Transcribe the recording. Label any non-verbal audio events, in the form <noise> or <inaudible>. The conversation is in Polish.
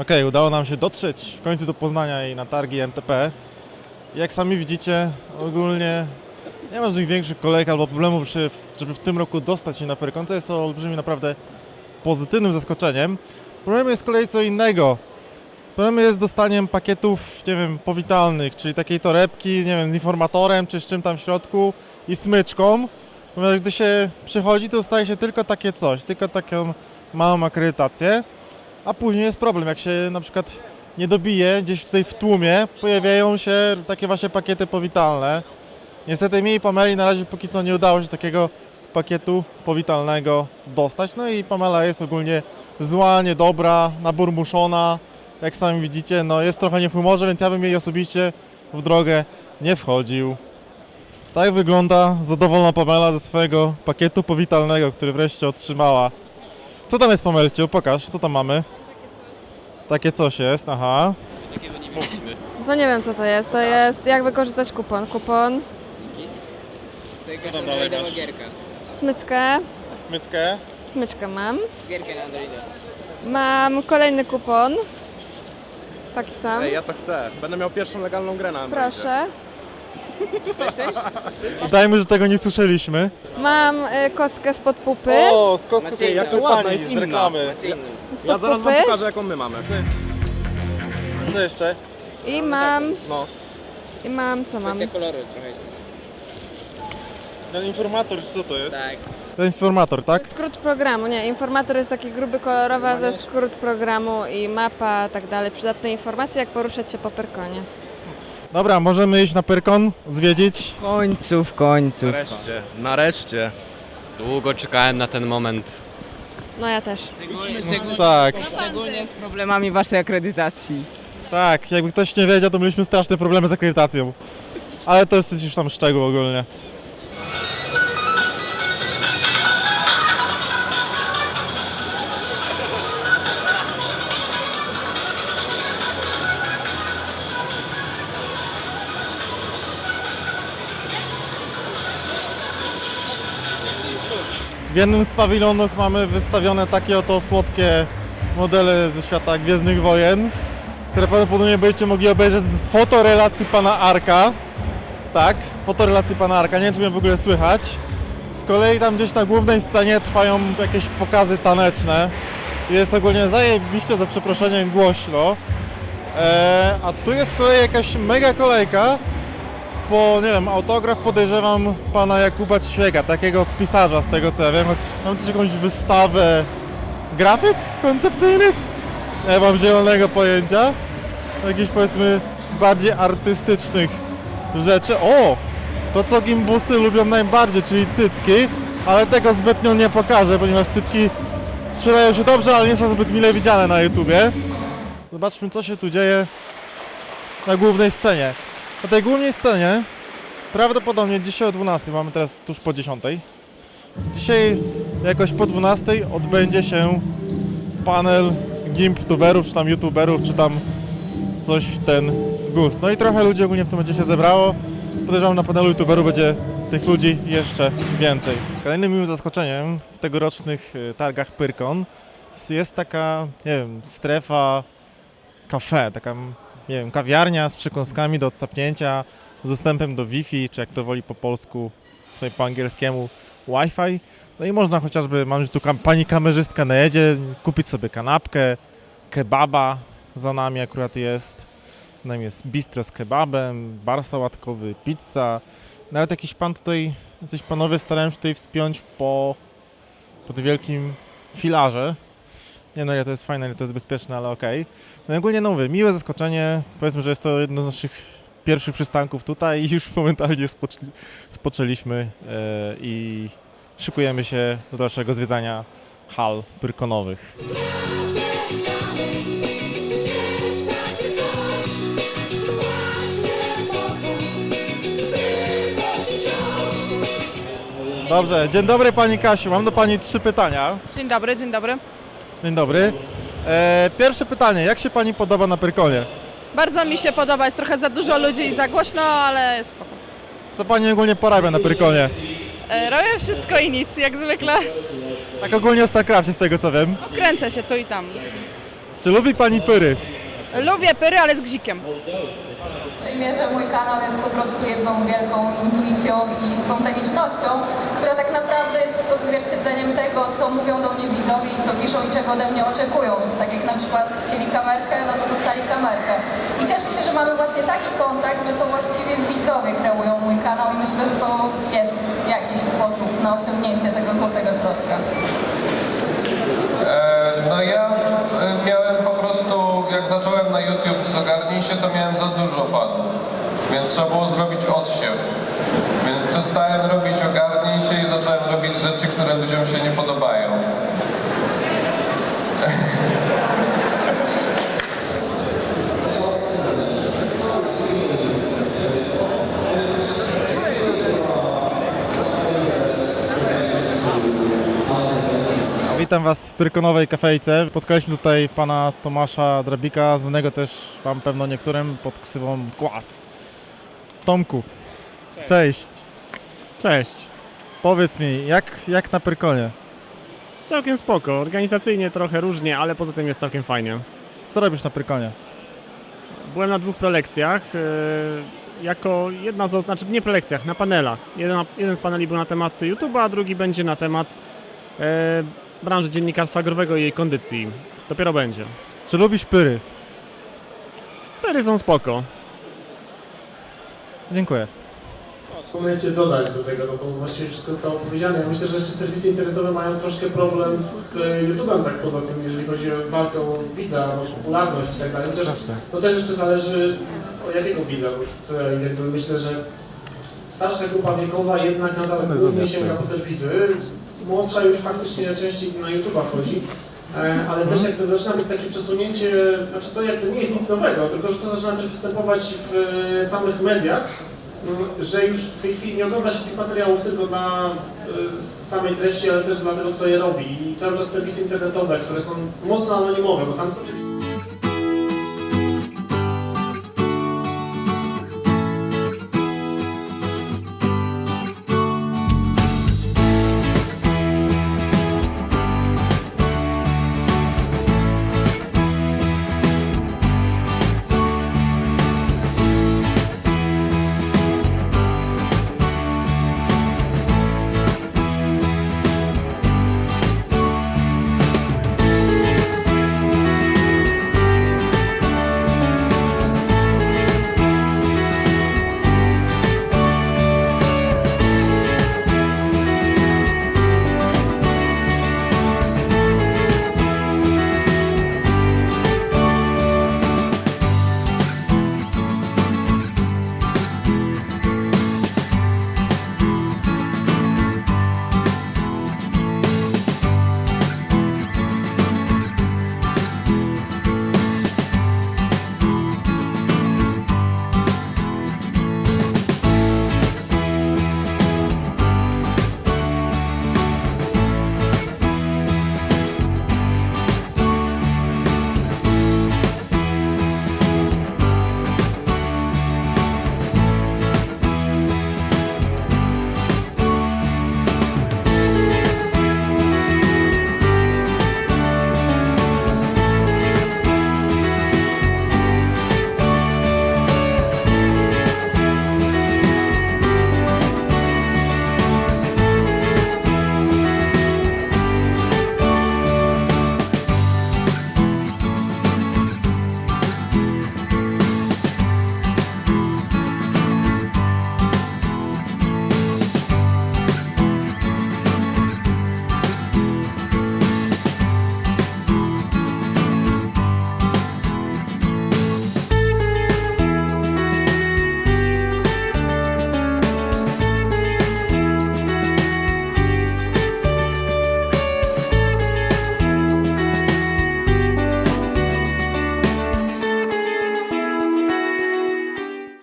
Okej, udało nam się dotrzeć w końcu do Poznania i na targi MTP. Jak sami widzicie, ogólnie nie ma żadnych większych kolejek albo problemów, żeby w- tym roku dostać się na Pyrkon, co jest olbrzymim naprawdę pozytywnym zaskoczeniem. Problemem jest z kolei co innego. Problem jest dostaniem pakietów, nie wiem, powitalnych, czyli takiej torebki, nie wiem, z informatorem, czy z czym tam w środku i smyczką. Ponieważ gdy się przychodzi, to dostaje się tylko takie coś, tylko taką małą akredytację. A później jest problem, jak się na przykład nie dobije gdzieś tutaj w tłumie, pojawiają się takie właśnie pakiety powitalne. Niestety mi i Pameli na razie póki co nie udało się takiego pakietu powitalnego dostać. No i Pamela jest ogólnie zła, niedobra, naburmuszona. Jak sami widzicie, no jest trochę nie w humorze, więc ja bym jej osobiście w drogę nie wchodził. Tak wygląda zadowolona Pamela ze swojego pakietu powitalnego, który wreszcie otrzymała. Co tam jest Pamelciu? Pokaż, co tam mamy? Takie coś jest, aha. Takiego nie mieliśmy. To nie wiem co to jest. To jest jak wykorzystać kupon. Kupon, Tego tam dalej masz? gierka. smyczkę. Smyckę. Smyczkę mam. Gierkę na Androida. Mam kolejny kupon. Taki sam. Ej, ja to chcę. Będę miał pierwszą legalną grę na Androidzie. Proszę. Udajmy, że tego nie słyszeliśmy. Mam y, kostkę spod pupy. O, z kostką Macie jaka tej ładna, jest z inna. reklamy. Macie inny. Spod Ja zaraz pupy. wam pokażę jaką my mamy. Co jeszcze? I mam. No. I mam co mam? Kwestia koloru trochę jest. Ten informator, czy co to jest? Tak. To jest informator, tak? Skrót programu, nie. Informator jest taki gruby, kolorowy, a to jest skrót programu i mapa, tak dalej. Przydatne informacje, jak poruszać się po Perkonie. Dobra, możemy iść na Pyrkon, zwiedzić. W końcu, w końcu. Nareszcie. Nareszcie. Długo czekałem na ten moment. No ja też. Szczególnie, szczególnie, Tak, szczególnie z problemami waszej akredytacji. tak, jakby ktoś nie wiedział, to mieliśmy straszne problemy z akredytacją. Ale to jest już tam szczegół ogólnie. W jednym z pawilonów mamy wystawione takie oto słodkie modele ze świata Gwiezdnych Wojen, które prawdopodobnie będziecie mogli obejrzeć z fotorelacji pana Arka. Tak, z fotorelacji pana Arka. Nie wiem, czy mnie w ogóle słychać. Z kolei tam gdzieś na głównej scenie trwają jakieś pokazy taneczne. Jest ogólnie zajebiście, za przeproszeniem, głośno. Eee, a tu jest z kolei jakaś mega kolejka po, nie wiem, autograf podejrzewam pana Jakuba Ćwieka, takiego pisarza z tego co ja wiem, choć mam też jakąś wystawę grafik koncepcyjnych? Nie mam zielonego pojęcia. Jakichś powiedzmy bardziej artystycznych rzeczy. O! To co gimbusy lubią najbardziej, czyli cycki, ale tego zbytnio nie pokażę, ponieważ cycki sprzedają się dobrze, ale nie są zbyt mile widziane na YouTubie. Zobaczmy co się tu dzieje na głównej scenie. Na tej głównej scenie prawdopodobnie dzisiaj o 12, mamy teraz tuż po 10. Dzisiaj jakoś po 12 odbędzie się panel gimptuberów, czy tam youtuberów, czy tam coś w ten gust. No i trochę ludzi ogólnie w tym momencie się zebrało. Podejrzewam na panelu youtuberów będzie tych ludzi jeszcze więcej. Kolejnym miłym zaskoczeniem w tegorocznych y, targach Pyrkon jest taka, nie wiem, strefa kafe, taka nie wiem, kawiarnia z przekąskami do odsapnięcia, z dostępem do Wi-Fi, czy jak to woli po polsku, tutaj po angielskiemu Wi-Fi. No i można chociażby, mam tu kam- pani kamerzystka najedzie, kupić sobie kanapkę, kebaba za nami akurat jest. Nam jest bistro z kebabem, bar sałatkowy, pizza. Nawet jakiś pan tutaj, jacyś panowie starają się tutaj wspiąć po, po tym wielkim filarze. Nie no, ile to jest fajne, ile to jest bezpieczne, ale okej. No i ogólnie no miłe zaskoczenie. Powiedzmy, że jest to jedno z naszych pierwszych przystanków tutaj i już <laughs> momentalnie spoczę, spoczęliśmy e, i szykujemy się do dalszego zwiedzania hal pyrkonowych. Dobrze, dzień dobry Pani Kasiu, mam do Pani trzy pytania. Dzień dobry, dzień dobry. Dzień dobry. E, pierwsze pytanie, jak się Pani podoba na Pyrkonie? Bardzo mi się podoba, jest trochę za dużo ludzi i za głośno, ale spoko. Co Pani ogólnie porabia na Pyrkonie? E, robię wszystko i nic, jak zwykle. Tak ogólnie o StarCraftie z tego co wiem. Kręcę się tu i tam. Czy lubi pani pyry? Lubię pyry, ale z gzikiem. Przyjmie, że mój kanał jest po prostu jedną wielką intuicją i spontanicznością, która tak naprawdę jest odzwierciedleniem tego, co mówią do mnie widzowie i co piszą i czego ode mnie oczekują. Tak jak na przykład chcieli kamerkę, no to dostali kamerkę. I cieszę się, że mamy właśnie taki kontakt, że to właściwie widzowie kreują mój kanał i myślę, że to jest jakiś sposób na osiągnięcie tego złotego środka. E, No ja e, miałem po prostu, jak zacząłem na YouTube z Ogarnij się, to miałem za dużo fanów, więc trzeba było zrobić odsiew. Więc przestałem robić Ogarnij się i zacząłem robić rzeczy, które ludziom się nie podobają. Witam Was w Pyrkonowej kafejce. Spotkaliśmy tutaj pana Tomasza Drabika, znanego też Wam pewno niektórym pod ksywą Głaz. Tomku, cześć. Cześć. Powiedz mi, jak, jak na Pyrkonie? Całkiem spoko. Organizacyjnie trochę różnie, ale poza tym jest całkiem fajnie. Co robisz na Pyrkonie? Byłem na dwóch prelekcjach. yy, jako jedna z, znaczy nie prelekcjach, na panelach. Jeden, jeden z paneli był na temat YouTube'a, a drugi będzie na temat yy, branży dziennikarstwa agrowego i jej kondycji. Dopiero będzie. Czy lubisz pyry? Pery są spoko. Dziękuję. W momencie dodać do tego, no bo właściwie wszystko zostało powiedziane. Ja myślę, że jeszcze serwisy internetowe mają troszkę problem z e, YouTube'em, tak poza tym, jeżeli chodzi o walkę o widza, o popularność i tak dalej. Też, to też jeszcze zależy od jakiego widza, bo tutaj jakby myślę, że starsza grupa wiekowa jednak nadal One głównie sięga po serwisy. Młodsza już faktycznie częściej na YouTube'a wchodzi. E, Ale też jakby zaczyna być takie przesunięcie, znaczy to jakby nie jest nic nowego, tylko że to zaczyna też występować w e, samych mediach, że już w tej chwili nie ogląda się tych materiałów tylko dla y, samej treści, ale też dla tego, kto je robi. I cały czas serwisy internetowe, które są mocno anonimowe, bo tam są oczywiście